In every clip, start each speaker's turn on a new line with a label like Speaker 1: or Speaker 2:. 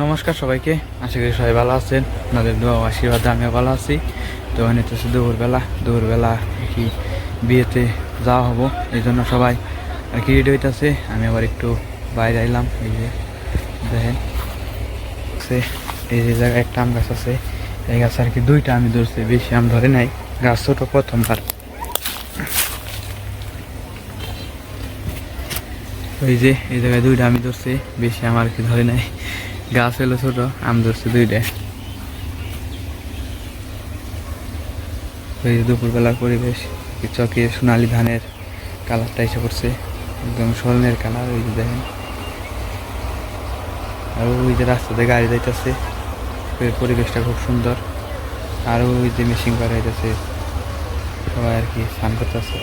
Speaker 1: নমস্কার সবাইকে, আশা করি সবাই ভালো আছেন। আপনাদের দোয়া আশীর্বাদে আমিও ভালো আছি। তো তো দুপুরবেলা। দুপুরবেলা কি বিয়েতে যাওয়া হব, এই জন্য সবাই আর কি রেডি হইতেছে। আমি আবার একটু বাইরে আইলাম, এই যে দেখেন। এই যে জায়গায় একটা আম গাছ আছে, এই গাছ আর কি দুইটা আমি ধরছি, বেশি আম ধরে নাই। গাছ ছোটো প্রথমবার। ওই যে এই জায়গায় দুইটা আমি ধরছি, বেশি আমার কি ধরে নাই। গাছ হলো ছোট, আম ধরছে দুইটা। যে দুপুরবেলার পরিবেশ, এই চকে সোনালি ধানের কালারটা এসে পড়ছে, একদম স্বর্ণের কালার ওই যে দেখেন। আর ওই যে রাস্তাতে গাড়ি যাইতেছে পরিবেশটা খুব সুন্দর। আর ওই যে মেশিন করা হইতেছে, সবাই আর কি স্নান করতেছে।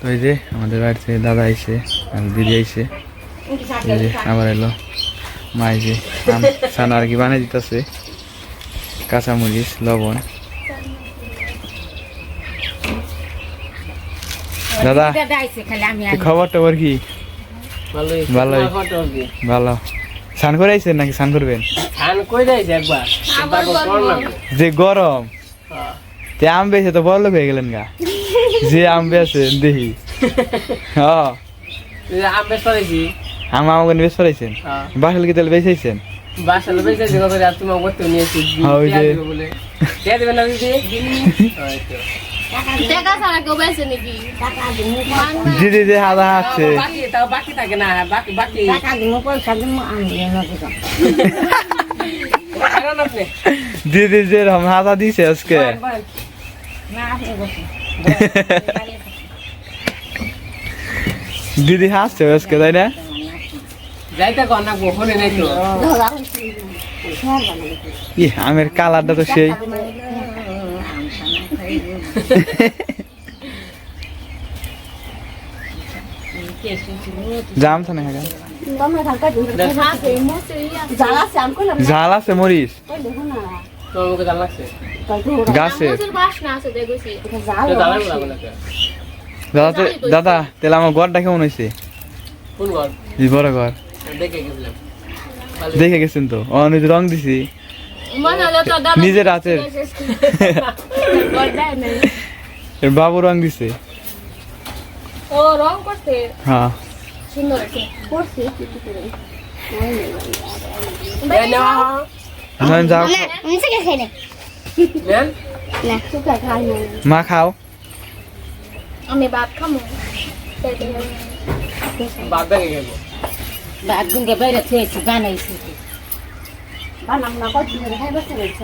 Speaker 1: তো এই যে আমাদের বাড়িতে দাদা আইছে আর দিদি এই যে আবার এলো। মা আম ছানা আর কি বানিয়ে দিতেছে। কাঁচামরিচ লবণ। দাদা খবর টবর কি?
Speaker 2: কি?
Speaker 1: ভালো। স্নান করে আইছেন নাকি স্নান করবেন? যে গরম।
Speaker 2: হ্যাঁ।
Speaker 1: তে আম বেছে তো বড় লোক হয়ে গেলেন গা। যে আম বেছে দেখি। হ্যাঁ
Speaker 2: আম বেশ করেছি
Speaker 1: আম আমাকে বেশ পড়াইছেন
Speaker 2: হ্যাঁ।
Speaker 1: বাসল কি তাহলে বেঁচেছেন?
Speaker 2: বাসা লোক বেশ জগা করে আর তুমি করতে নিয়েছি
Speaker 1: হ্যাঁ, ওই যে-
Speaker 2: বলে? কে দেবেন না দিদি?
Speaker 1: যে হাদা হাঁটছে।
Speaker 2: বাকি থাকে না বাকি বাকি।
Speaker 1: দিদি যে হাদা দিছে আজকে।
Speaker 2: বলেন।
Speaker 1: দিদি হাসছে আজকে তাই না?
Speaker 2: যাইতে কর না গোপনে নাই তো।
Speaker 1: আমের কালারটা তো সেই। জাম হ্যাঁ ঝাল আছে মরিচ।
Speaker 2: লাগছে? বলে
Speaker 1: দাদা তে- দাদা তাহলে আমার ঘরটা কেমন হয়েছে
Speaker 2: কোন ঘর
Speaker 1: এই বড় ঘর
Speaker 2: দেখে
Speaker 1: গেছেন তো অনেক রং দিছি
Speaker 3: মনে হলো তো দাদা
Speaker 1: নিজের হাতের বাবু রং দিছে
Speaker 3: ও রং করতে
Speaker 1: হ্যাঁ
Speaker 3: সুন্দর করছে
Speaker 2: হয়।
Speaker 1: যাও। মা খাও
Speaker 3: আমি ভাত খামো
Speaker 2: বাপ দেখে গেল
Speaker 4: বাথরুমকে বাইরে থুয়েছি বানাইছি
Speaker 1: হয়েছে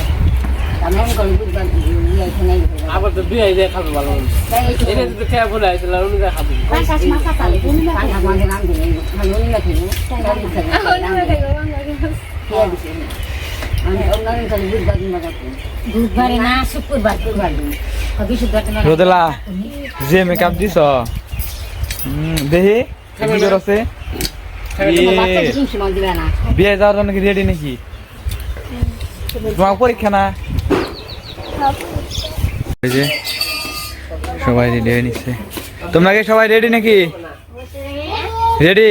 Speaker 2: আবার তো বিয়ে দিয়ে খাবে ভালো। এটা যদি খেয়ে ভুলে আসছিল উনি খাব
Speaker 4: দিন বিশুদ্ধ
Speaker 1: রোদেলা যে মেকআপ দিছ দেখি কি আছে বিয়ে যাওয়ার জন্য কি রেডি নাকি? তোমার পরীক্ষা না? যে সবাই রেডি হয়ে নিচ্ছে। তোমরা কি সবাই রেডি নাকি? রেডি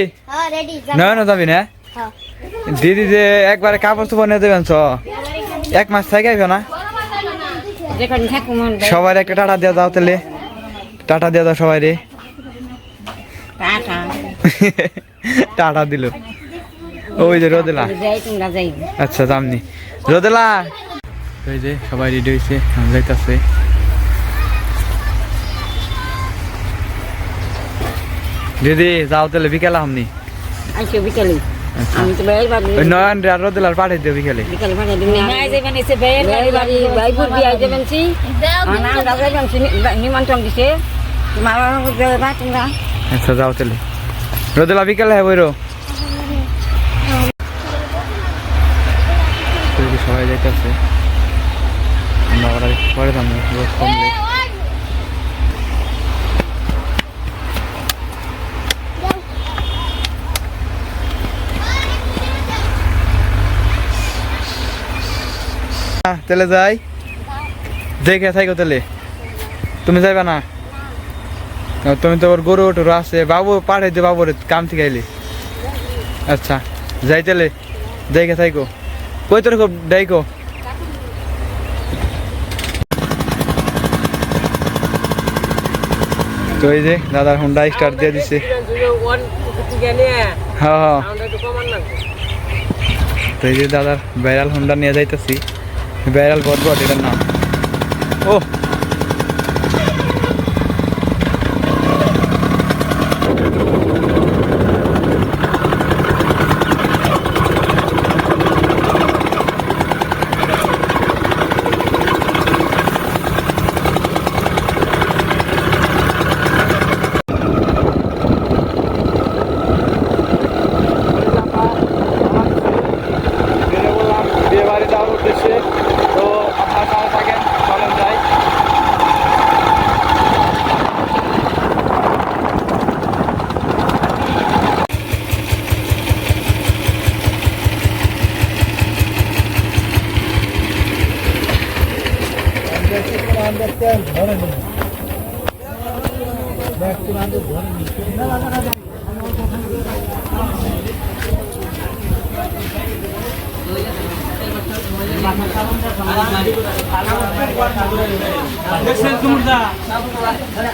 Speaker 1: নয় না যাবি না? দিদি যে একবারে কাপড় চোপড় নিয়ে দেবেন এক মাস থেকে আইবে না? সবাই একটা টাটা দিয়ে দাও তাহলে। টাটা দিয়ে দাও সবাই রে।
Speaker 4: টাটা।
Speaker 1: টাটা দিল। ওই যে রোদেলা।
Speaker 4: যাই
Speaker 1: আচ্ছা জামনি রোদেলা। ওই যে সবাই রেডি হয়েছে যাইতাছে। দিদি যাও তাহলে বিকেলে আমনি।
Speaker 4: বিকালে।
Speaker 1: আচ্ছা।
Speaker 4: আমি তো ভাই বাড়ি।
Speaker 1: ওই নয়ন আর রোদেলার পাঠাই দিও বিকেলে।
Speaker 4: বিকালে ভাড়া দিন মাই যাবেন এসে ভাইয়ের বাড়ি বাড়ি ভাইপুর বিয়ে যাবেন সি আমার নাম যাবেন নিমন্ত্রণ দিছে। তোমার যাবা তোমরা
Speaker 1: আচ্ছা যাও তাহলে। রোদেলা বিকেলে হ্যাঁ বইরো সবাই যাইতেছে। আমরা তাহলে যাই। দেখে থাকো তাহলে। তুমি যাইবা না? তুমি তো ওর গরু টরু আছে। বাবু পাঠাই দে বাবুর, কাম থেকে আইলি। আচ্ছা যাই তাহলে। দেখে থাকো কই তোর খুব ডাইকো তো যে দাদার হুন্ডা স্টার্ট দিয়ে দিছে। হ্যাঁ হ্যাঁ। তো এই যে দাদার ব্যারাল হুন্ডা নিয়ে যাইতেছি। ভাইরাল বটবট এটার নাম। ও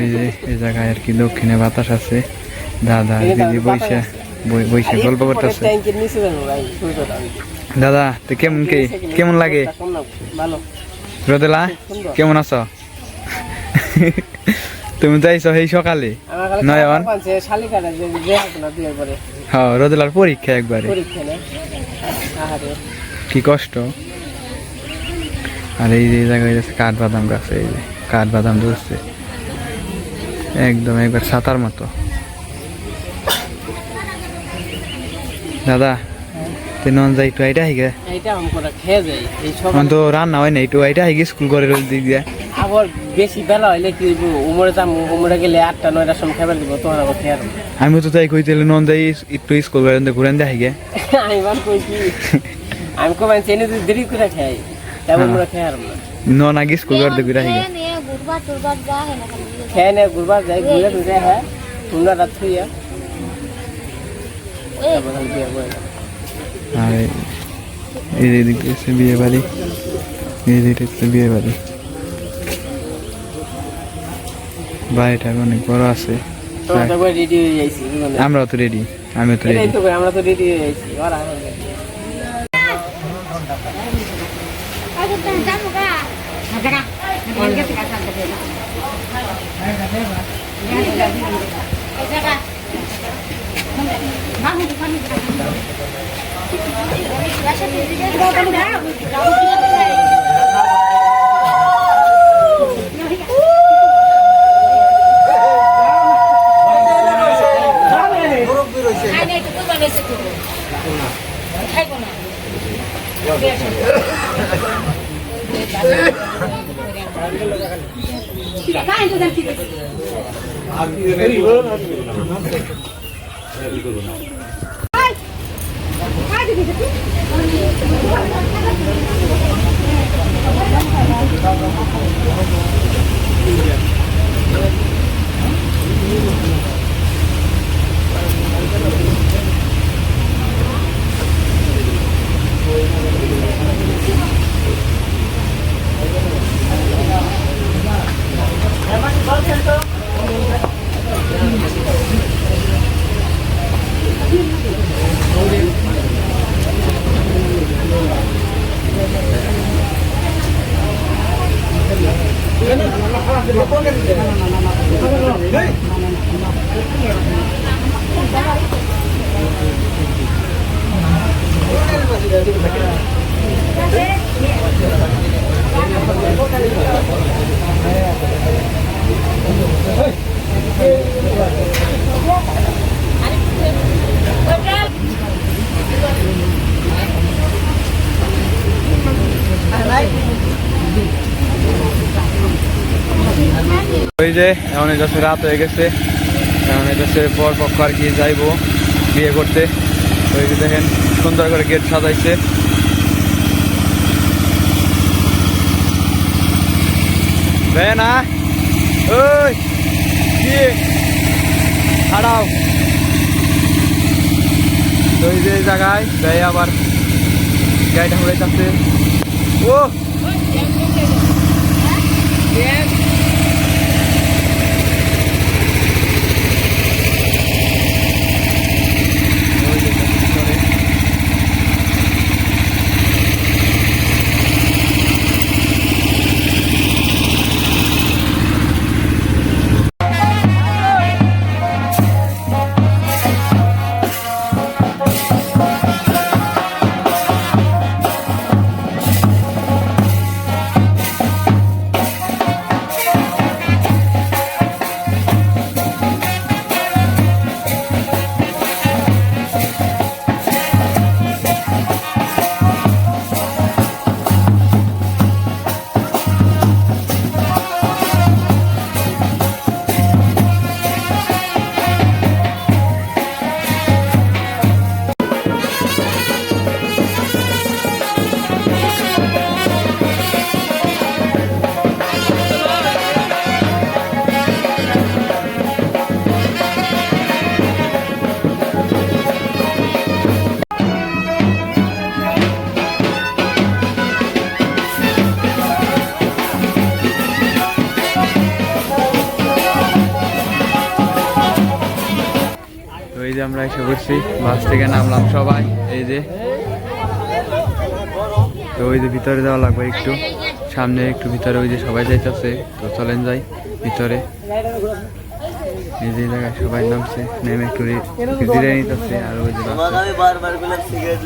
Speaker 1: এই যে এই জায়গায় আর কি দক্ষিণে বাতাস আছে। দাদা দিদি বৈশা বৈশা গল্প করতেছে। দাদা তো কেমন কি কেমন লাগে? রোদেলা কেমন আছো? তুমি যাইছো এই সকালে। নয়ন? হ্যাঁ রোদেলার পরীক্ষা একবারে। কি কষ্ট। আর এই যে জায়গায় আছে কাঠবাদাম গাছ এই যে কাঠবাদাম ধরছে। একদম একবার ছাতার মতো। দাদা নন যাই একটু আইটা হিগে
Speaker 2: এইটা আমি খেয়ে যাই। এই সব
Speaker 1: তো রান্না হয় না একটু আইটা হিগে স্কুল করে রোজ দিয়ে।
Speaker 2: আবার বেশি বেলা হইলে কি হইব? উমরে যাম উমরে গেলে আটটা নয়টার সময় খাবার দিব তোমার আবার খেয়ে।
Speaker 1: আমি তো তাই কইতে নন যাই একটু স্কুল করে ঘুরেন দেয় হিগে
Speaker 2: আমি বার কই আমি কমাই চেনে যদি দেরি করে খাই তারপর
Speaker 1: হ্যাঁ।
Speaker 2: আমরা খেয়ে আর না।
Speaker 1: নন আগে স্কুল ঘুরে হিগে
Speaker 3: গুরবার টুরবার না
Speaker 2: ঘুরবার যাই ঘুরে ঘুরে হ্যাঁ তোমরা রাত
Speaker 1: আর এই দিক হচ্ছে বিয়ে বাড়ি এই দিকটা হচ্ছে বিয়ে বাড়ি বাড়িটা অনেক বড় আছে
Speaker 2: তোমরা তো রেডি হয়ে যাইছি দুজনে।
Speaker 1: আমরাও তো রেডি আমিও তো রেডি
Speaker 2: আমরা তো রেডি হয়ে যাইছি ওরা এখন ready।
Speaker 3: আগে তো জানো গা
Speaker 4: হাজারা মন গেছে কাছে দেবে
Speaker 3: এই জায়গা। aquí de
Speaker 1: Medellín. যে এমন কাছে রাত হয়ে গেছে। এমন কাছে পর পক্ষ আর কি যাইবো বিয়ে করতে। ওই দেখেন, সুন্দর করে গেট সাজাইছে। না ওই হারাও তো ওই যে জায়গায় ব্যয় আবার গাড়িটা উড়াইতেছে। ও ওই যে আমরা এসে করছি বাস থেকে নামলাম সবাই এই যে। তো ওই যে ভিতরে যাওয়া লাগবে একটু। সামনে একটু ভিতরে ওই যে সবাই যাইতেছে তো চলেন যাই ভিতরে। এই যে জায়গায় সবাই নামছে নেমে একটু রে- একটু নিতেছে আর ওই যে বাসে।
Speaker 5: বারবার সিগারেট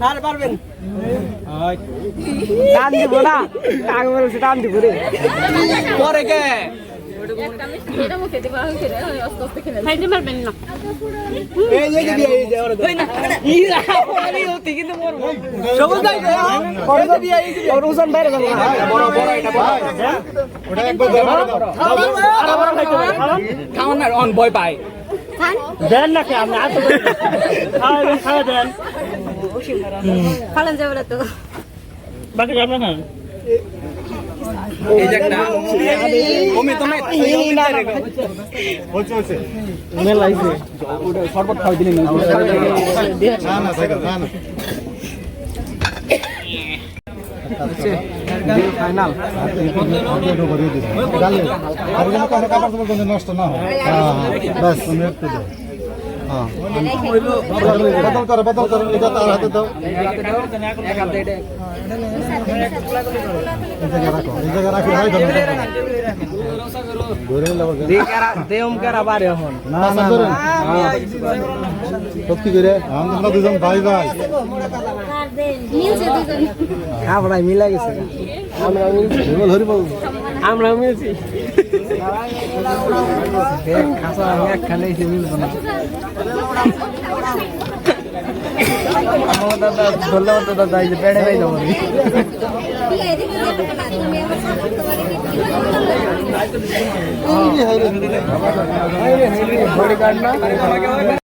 Speaker 5: পারবেন? টান দিব না। কাক বলছে টান দিব রে। পরে কে?
Speaker 6: খাইতে পারবেন না।
Speaker 5: ইরা পরে হতে কিন্তু মরবো। সবুজ
Speaker 6: খালেন যাবে তো
Speaker 5: না। শরবত খাওয়াই দিলেন
Speaker 3: না না না না।
Speaker 5: ফাইনাল
Speaker 3: নষ্ট না হয়। হ্যাঁ বাস তুমি একটু দাও হ্যাঁ বদল করো বদল করো এটা তার হাতে দাও হয় সত্যি করে আমরা দুজন ভাই ভাই
Speaker 6: মিলছে
Speaker 5: মিলা গেছে আমরা মিলছি
Speaker 3: ধরিব
Speaker 5: আমরা মিলছি দাদা ধরলে দাদা যাই যে বেড়ে যাই যাব বডি কার্ড না